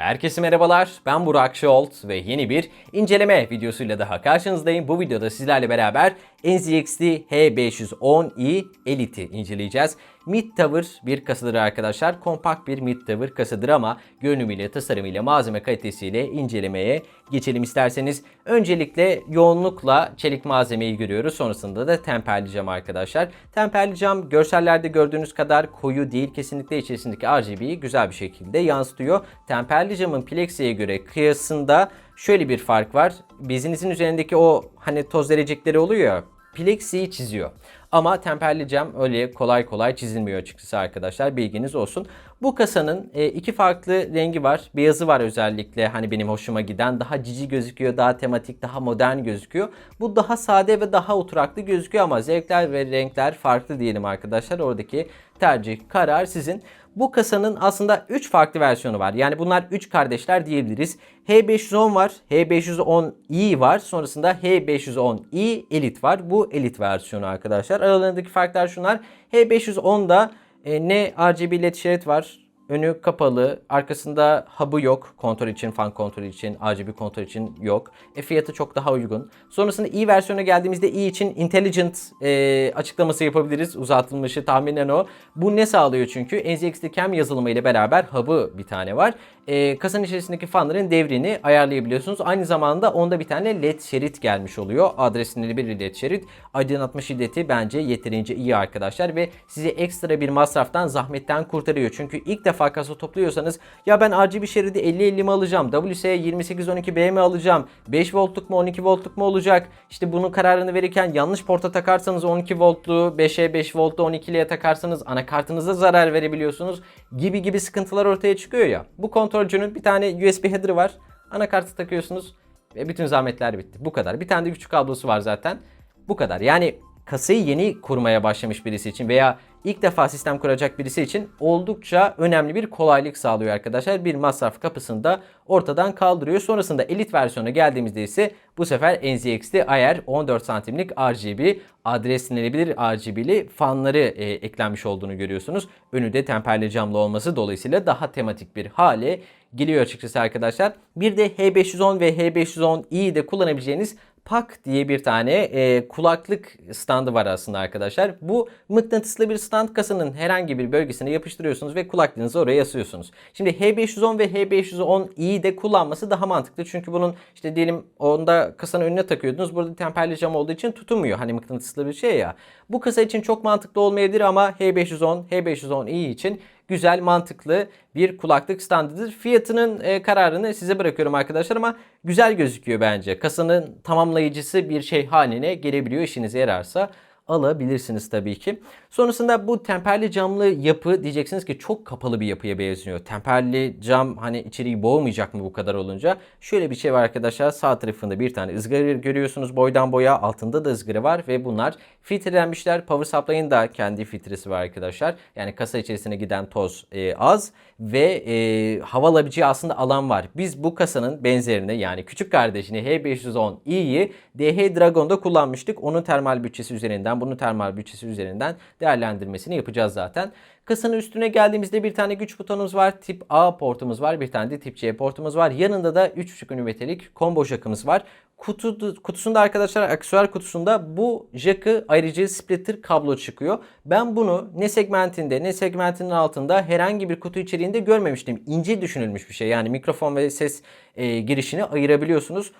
Herkese merhabalar, ben Burak Şolt ve yeni bir inceleme videosuyla daha karşınızdayım. Bu videoda sizlerle beraber NZXT H510i Elite'i inceleyeceğiz. Mid Tower bir kasadır arkadaşlar. Kompakt bir Mid Tower kasıdır ama görünümüyle, tasarımıyla, malzeme kalitesiyle incelemeye geçelim isterseniz. Öncelikle yoğunlukla çelik malzemeyi görüyoruz. Sonrasında da temperli cam arkadaşlar. Temperli cam görsellerde gördüğünüz kadar koyu değil. Kesinlikle içerisindeki RGB'yi güzel bir şekilde yansıtıyor. Temperli camın Plexi'ye göre kıyasında şöyle bir fark var. Bezinizin üzerindeki o hani toz derecekleri oluyor ya Plexi'yi çiziyor. Ama temperli cam öyle kolay kolay çizilmiyor açıkçası arkadaşlar. Bilginiz olsun. Bu kasanın e, iki farklı rengi var. Beyazı var özellikle hani benim hoşuma giden. Daha cici gözüküyor, daha tematik, daha modern gözüküyor. Bu daha sade ve daha oturaklı gözüküyor ama zevkler ve renkler farklı diyelim arkadaşlar. Oradaki tercih, karar sizin. Bu kasanın aslında 3 farklı versiyonu var. Yani bunlar 3 kardeşler diyebiliriz. H510 var, H510i var. Sonrasında H510i Elite var. Bu Elite versiyonu arkadaşlar. Aralarındaki farklar şunlar. H510'da e, ne RGB LED şerit var. Önü kapalı, arkasında hub'ı yok. Kontrol için, fan kontrolü için, RGB kontrol için yok. E, fiyatı çok daha uygun. Sonrasında i versiyona geldiğimizde i için intelligent e, açıklaması yapabiliriz. Uzatılmışı tahminen o. Bu ne sağlıyor çünkü? NZXT Cam yazılımı ile beraber hub'ı bir tane var. E, kasanın içerisindeki fanların devrini ayarlayabiliyorsunuz. Aynı zamanda onda bir tane led şerit gelmiş oluyor. Adresinde bir led şerit. Aydınlatma şiddeti bence yeterince iyi arkadaşlar ve sizi ekstra bir masraftan, zahmetten kurtarıyor. Çünkü ilk defa kasa topluyorsanız ya ben RGB şeridi 50-50 mi alacağım? WS 2812B mi alacağım? 5 voltluk mu 12 voltluk mu olacak? İşte bunun kararını verirken yanlış porta takarsanız 12 voltlu 5'e 5 voltlu 12'liye takarsanız anakartınıza zarar verebiliyorsunuz gibi gibi sıkıntılar ortaya çıkıyor ya. Bu kontrolcünün bir tane USB header'ı var. Anakartı takıyorsunuz ve bütün zahmetler bitti. Bu kadar. Bir tane de küçük kablosu var zaten. Bu kadar. Yani kasayı yeni kurmaya başlamış birisi için veya ilk defa sistem kuracak birisi için oldukça önemli bir kolaylık sağlıyor arkadaşlar. Bir masraf kapısını da ortadan kaldırıyor. Sonrasında elit versiyona geldiğimizde ise bu sefer NZXT IR 14 santimlik RGB adreslenebilir RGB'li fanları e, eklenmiş olduğunu görüyorsunuz. Önü de temperli camlı olması dolayısıyla daha tematik bir hale geliyor açıkçası arkadaşlar. Bir de H510 ve H510i'de kullanabileceğiniz PAK diye bir tane e, kulaklık standı var aslında arkadaşlar. Bu mıknatıslı bir stand kasanın herhangi bir bölgesine yapıştırıyorsunuz ve kulaklığınızı oraya asıyorsunuz. Şimdi H510 ve H510i de kullanması daha mantıklı. Çünkü bunun işte diyelim onda kasanın önüne takıyordunuz. Burada temperli cam olduğu için tutunmuyor. Hani mıknatıslı bir şey ya. Bu kasa için çok mantıklı olmayabilir ama H510, H510i için güzel, mantıklı bir kulaklık standıdır. Fiyatının e, kararını size bırakıyorum arkadaşlar ama güzel gözüküyor bence. Kasanın tamamlayıcısı bir şey haline gelebiliyor işinize yararsa alabilirsiniz tabii ki. Sonrasında bu temperli camlı yapı diyeceksiniz ki çok kapalı bir yapıya benziyor. Temperli cam hani içeriği boğmayacak mı bu kadar olunca? Şöyle bir şey var arkadaşlar. Sağ tarafında bir tane ızgara görüyorsunuz boydan boya. Altında da ızgara var ve bunlar filtrelenmişler. Power Supply'ın da kendi filtresi var arkadaşlar. Yani kasa içerisine giden toz e, az ve e, hava alabileceği aslında alan var. Biz bu kasanın benzerini yani küçük kardeşini H510i'yi DH Dragon'da kullanmıştık. Onun termal bütçesi üzerinden, bunun termal bütçesi üzerinden değerlendirmesini yapacağız zaten. Kasanın üstüne geldiğimizde bir tane güç butonumuz var. Tip A portumuz var. Bir tane de tip C portumuz var. Yanında da 3.5 ünitelik combo jackımız var. Kutu, kutusunda arkadaşlar aksesuar kutusunda bu jack'ı ayrıca splitter kablo çıkıyor. Ben bunu ne segmentinde ne segmentinin altında herhangi bir kutu içeriğinde görmemiştim. İnce düşünülmüş bir şey. Yani mikrofon ve ses e, girişini ayırabiliyorsunuz.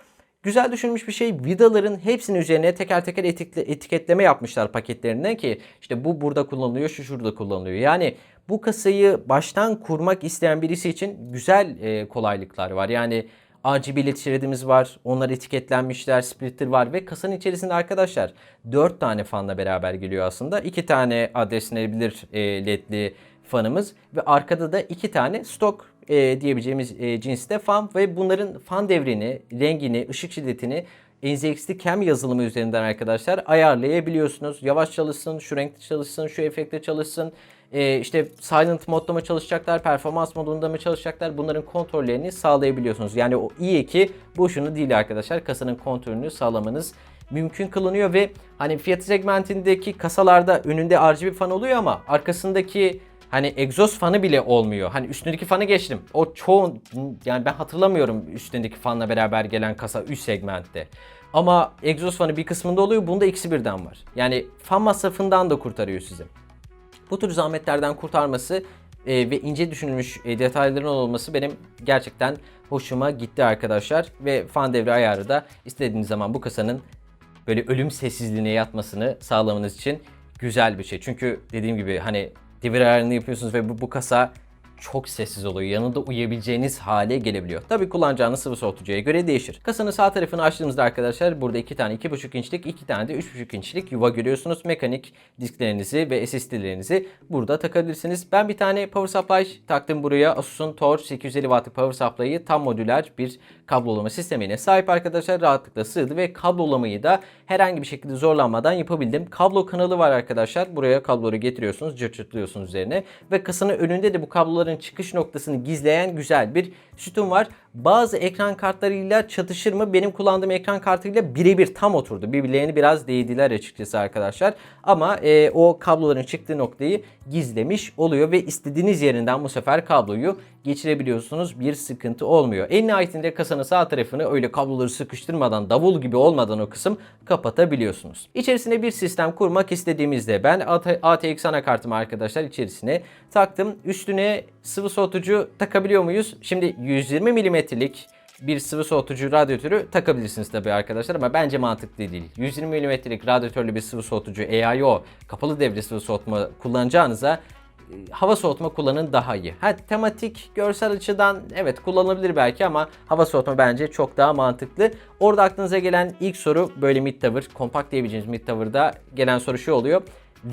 Güzel düşünmüş bir şey. Vidaların hepsinin üzerine teker teker etikle, etiketleme yapmışlar paketlerine ki işte bu burada kullanılıyor, şu şurada kullanılıyor. Yani bu kasayı baştan kurmak isteyen birisi için güzel e, kolaylıklar var. Yani RGB led şeridimiz var. Onlar etiketlenmişler. Splitter var ve kasanın içerisinde arkadaşlar 4 tane fanla beraber geliyor aslında. 2 tane adreslenebilir e, ledli fanımız ve arkada da 2 tane stok e, diyebileceğimiz e, cinste fan ve bunların fan devrini, rengini, ışık şiddetini NZXT Cam yazılımı üzerinden arkadaşlar ayarlayabiliyorsunuz. Yavaş çalışsın, şu renkte çalışsın, şu efekte çalışsın. Ee, işte silent modda mı çalışacaklar, performans modunda mı çalışacaklar bunların kontrollerini sağlayabiliyorsunuz. Yani o iyi ki boşuna değil arkadaşlar. Kasanın kontrolünü sağlamanız mümkün kılınıyor ve hani fiyat segmentindeki kasalarda önünde RGB fan oluyor ama arkasındaki Hani egzoz fanı bile olmuyor. Hani üstündeki fanı geçtim. O çoğu yani ben hatırlamıyorum üstündeki fanla beraber gelen kasa üst segmentte. Ama egzoz fanı bir kısmında oluyor. Bunda ikisi birden var. Yani fan masrafından da kurtarıyor sizi. Bu tür zahmetlerden kurtarması e, ve ince düşünülmüş e, detayların olması benim gerçekten hoşuma gitti arkadaşlar. Ve fan devre ayarı da istediğiniz zaman bu kasanın böyle ölüm sessizliğine yatmasını sağlamanız için güzel bir şey. Çünkü dediğim gibi hani devir ayarını yapıyorsunuz ve bu, bu kasa çok sessiz oluyor. Yanında uyuyabileceğiniz hale gelebiliyor. Tabi kullanacağınız sıvı soğutucuya göre değişir. Kasanın sağ tarafını açtığımızda arkadaşlar burada iki tane 2.5 inçlik, iki tane de 3.5 inçlik yuva görüyorsunuz. Mekanik disklerinizi ve SSD'lerinizi burada takabilirsiniz. Ben bir tane power supply taktım buraya. Asus'un Torch 850 wattlık power supply'ı tam modüler bir kablolama sistemine sahip arkadaşlar. Rahatlıkla sığdı ve kablolamayı da herhangi bir şekilde zorlanmadan yapabildim. Kablo kanalı var arkadaşlar. Buraya kabloları getiriyorsunuz, cırçırtlıyorsunuz üzerine ve kasanın önünde de bu kabloların çıkış noktasını gizleyen güzel bir sütun var. Bazı ekran kartlarıyla çatışır mı? Benim kullandığım ekran kartıyla birebir tam oturdu. Birbirlerini biraz değdiler açıkçası arkadaşlar. Ama e, o kabloların çıktığı noktayı gizlemiş oluyor ve istediğiniz yerinden bu sefer kabloyu geçirebiliyorsunuz. Bir sıkıntı olmuyor. En nihayetinde kasanın sağ tarafını öyle kabloları sıkıştırmadan, davul gibi olmadan o kısım kapatabiliyorsunuz. İçerisine bir sistem kurmak istediğimizde ben ATX anakartımı arkadaşlar içerisine taktım. Üstüne sıvı soğutucu takabiliyor muyuz? Şimdi 120 milimetrelik bir sıvı soğutucu radyatörü takabilirsiniz tabii arkadaşlar ama bence mantıklı değil. 120 milimetrelik radyatörlü bir sıvı soğutucu EIO kapalı devre sıvı soğutma kullanacağınıza hava soğutma kullanın daha iyi. Ha tematik görsel açıdan evet kullanılabilir belki ama hava soğutma bence çok daha mantıklı. Orada aklınıza gelen ilk soru böyle mid tower, kompakt diyebileceğimiz mid tower'da gelen soru şu oluyor.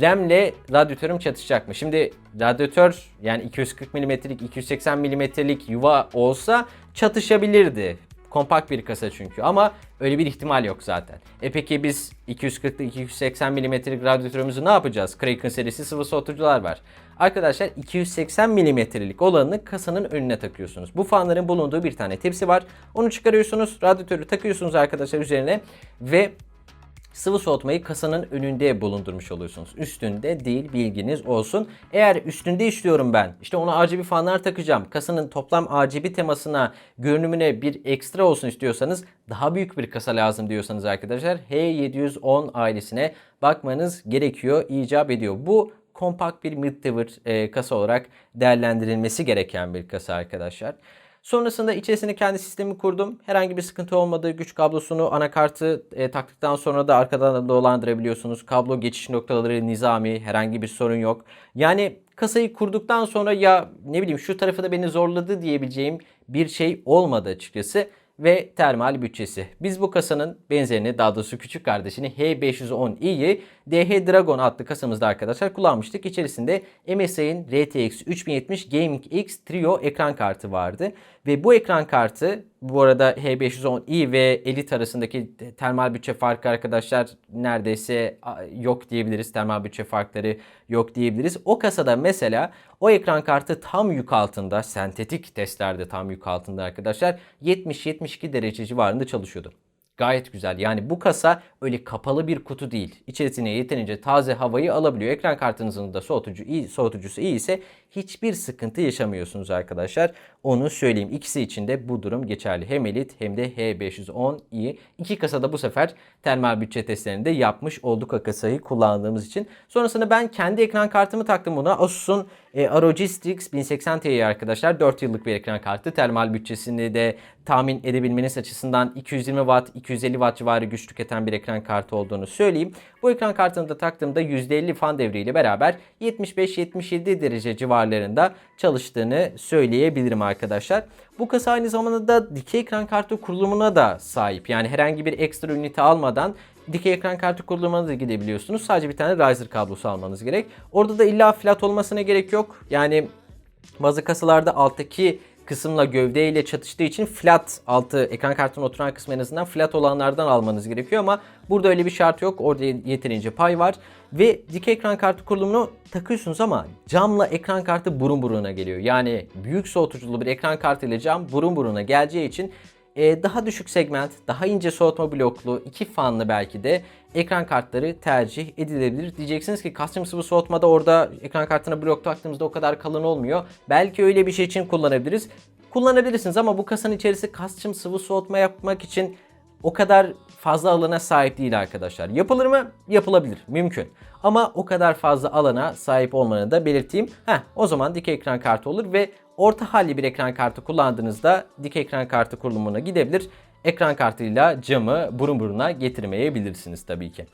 RAM'le radyatörüm çatışacak mı? Şimdi radyatör yani 240 mm'lik 280 mm'lik yuva olsa çatışabilirdi. Kompakt bir kasa çünkü ama öyle bir ihtimal yok zaten. E peki biz 240'lı 280 mm'lik radyatörümüzü ne yapacağız? Kraken serisi sıvı soğutucular var. Arkadaşlar 280 mm'lik olanını kasanın önüne takıyorsunuz. Bu fanların bulunduğu bir tane tepsi var. Onu çıkarıyorsunuz, radyatörü takıyorsunuz arkadaşlar üzerine ve sıvı soğutmayı kasanın önünde bulundurmuş oluyorsunuz. Üstünde değil bilginiz olsun. Eğer üstünde istiyorum ben işte ona RGB fanlar takacağım. Kasanın toplam RGB temasına görünümüne bir ekstra olsun istiyorsanız daha büyük bir kasa lazım diyorsanız arkadaşlar H710 ailesine bakmanız gerekiyor, icap ediyor. Bu kompakt bir mid-tower e, kasa olarak değerlendirilmesi gereken bir kasa arkadaşlar. Sonrasında içerisine kendi sistemi kurdum. Herhangi bir sıkıntı olmadı. Güç kablosunu anakartı e, taktıktan sonra da arkadan dolandırabiliyorsunuz. Kablo geçiş noktaları nizami. Herhangi bir sorun yok. Yani kasayı kurduktan sonra ya ne bileyim şu tarafı da beni zorladı diyebileceğim bir şey olmadı açıkçası ve termal bütçesi. Biz bu kasanın benzerini daha doğrusu küçük kardeşini H510i'yi DH Dragon adlı kasamızda arkadaşlar kullanmıştık. İçerisinde MSI'nin RTX 3070 Gaming X Trio ekran kartı vardı. Ve bu ekran kartı bu arada H510i ve Elite arasındaki termal bütçe farkı arkadaşlar neredeyse yok diyebiliriz. Termal bütçe farkları yok diyebiliriz. O kasada mesela o ekran kartı tam yük altında, sentetik testlerde tam yük altında arkadaşlar 70-72 derece civarında çalışıyordu. Gayet güzel. Yani bu kasa öyle kapalı bir kutu değil. İçerisine yeterince taze havayı alabiliyor. Ekran kartınızın da soğutucu iyi, soğutucusu iyi ise hiçbir sıkıntı yaşamıyorsunuz arkadaşlar. Onu söyleyeyim. İkisi için de bu durum geçerli. Hem Elite hem de H510i. İki kasada bu sefer termal bütçe testlerinde yapmış olduk kasayı kullandığımız için. Sonrasında ben kendi ekran kartımı taktım buna. Asus'un e, ROG Strix 1080 Ti arkadaşlar 4 yıllık bir ekran kartı. Termal bütçesini de tahmin edebilmeniz açısından 220 Watt, 250 Watt civarı güç tüketen bir ekran kartı olduğunu söyleyeyim. Bu ekran kartını da taktığımda %50 fan devriyle beraber 75-77 derece civarlarında çalıştığını söyleyebilirim arkadaşlar. Bu kasa aynı zamanda da dikey ekran kartı kurulumuna da sahip. Yani herhangi bir ekstra ünite almadan dikey ekran kartı kurulumuna da gidebiliyorsunuz. Sadece bir tane riser kablosu almanız gerek. Orada da illa flat olmasına gerek yok. Yani bazı kasalarda alttaki kısımla gövdeyle çatıştığı için flat altı ekran kartının oturan kısmı en azından flat olanlardan almanız gerekiyor ama burada öyle bir şart yok. Orada yeterince pay var ve dikey ekran kartı kurulumunu takıyorsunuz ama camla ekran kartı burun buruna geliyor. Yani büyük soğutuculu bir ekran kartı ile cam burun buruna geleceği için e, daha düşük segment, daha ince soğutma bloklu, iki fanlı belki de ekran kartları tercih edilebilir. Diyeceksiniz ki custom sıvı soğutmada orada ekran kartına blok taktığımızda o kadar kalın olmuyor. Belki öyle bir şey için kullanabiliriz. Kullanabilirsiniz ama bu kasanın içerisi custom sıvı soğutma yapmak için o kadar fazla alana sahip değil arkadaşlar. Yapılır mı? Yapılabilir. Mümkün. Ama o kadar fazla alana sahip olmanı da belirteyim. Heh, o zaman dik ekran kartı olur ve orta halli bir ekran kartı kullandığınızda dik ekran kartı kurulumuna gidebilir. Ekran kartıyla camı burun buruna getirmeyebilirsiniz tabii ki.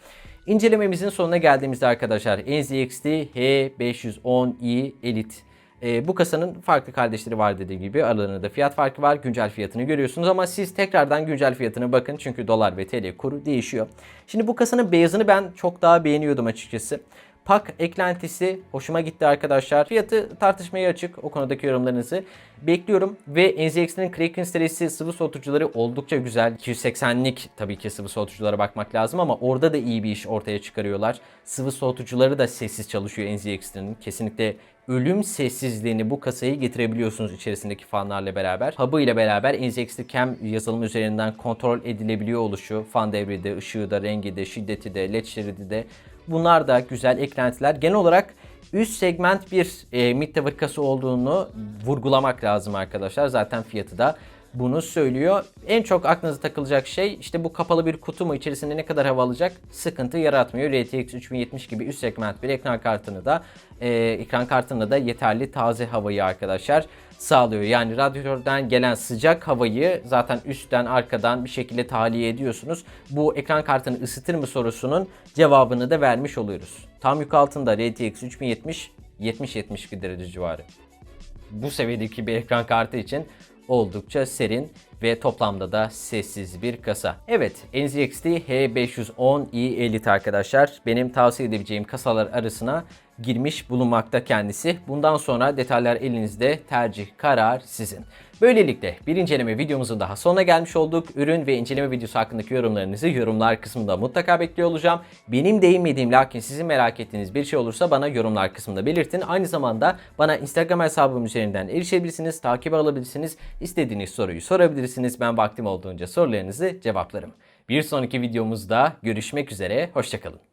İncelememizin sonuna geldiğimizde arkadaşlar NZXT H510i Elite e, bu kasanın farklı kardeşleri var dediğim gibi aralarında fiyat farkı var. Güncel fiyatını görüyorsunuz ama siz tekrardan güncel fiyatına bakın çünkü dolar ve TL kuru değişiyor. Şimdi bu kasanın beyazını ben çok daha beğeniyordum açıkçası. Pak eklentisi hoşuma gitti arkadaşlar. Fiyatı tartışmaya açık. O konudaki yorumlarınızı bekliyorum. Ve NZX'nin Kraken serisi sıvı soğutucuları oldukça güzel. 280'lik tabii ki sıvı soğutuculara bakmak lazım ama orada da iyi bir iş ortaya çıkarıyorlar. Sıvı soğutucuları da sessiz çalışıyor NZX'nin. Kesinlikle ölüm sessizliğini bu kasayı getirebiliyorsunuz içerisindeki fanlarla beraber. Hub'ı ile beraber NZX'li Cam yazılımı üzerinden kontrol edilebiliyor oluşu. Fan devri de, ışığı da, rengi de, şiddeti de, led şeridi de. Bunlar da güzel eklentiler. Genel olarak üst segment bir e, mid kasa olduğunu vurgulamak lazım arkadaşlar. Zaten fiyatı da bunu söylüyor. En çok aklınıza takılacak şey işte bu kapalı bir kutu mu içerisinde ne kadar hava alacak sıkıntı yaratmıyor. RTX 3070 gibi üst segment bir ekran kartını da e, ekran kartında da yeterli taze havayı arkadaşlar sağlıyor. Yani radyatörden gelen sıcak havayı zaten üstten arkadan bir şekilde tahliye ediyorsunuz. Bu ekran kartını ısıtır mı sorusunun cevabını da vermiş oluyoruz. Tam yük altında RTX 3070 70-72 derece civarı. Bu seviyedeki bir ekran kartı için oldukça serin ve toplamda da sessiz bir kasa. Evet NZXT H510i Elite arkadaşlar benim tavsiye edebileceğim kasalar arasına girmiş bulunmakta kendisi. Bundan sonra detaylar elinizde tercih karar sizin. Böylelikle bir inceleme videomuzun daha sonuna gelmiş olduk. Ürün ve inceleme videosu hakkındaki yorumlarınızı yorumlar kısmında mutlaka bekliyor olacağım. Benim değinmediğim lakin sizin merak ettiğiniz bir şey olursa bana yorumlar kısmında belirtin. Aynı zamanda bana Instagram hesabım üzerinden erişebilirsiniz, takip alabilirsiniz. İstediğiniz soruyu sorabilirsiniz. Ben vaktim olduğunca sorularınızı cevaplarım. Bir sonraki videomuzda görüşmek üzere, hoşçakalın.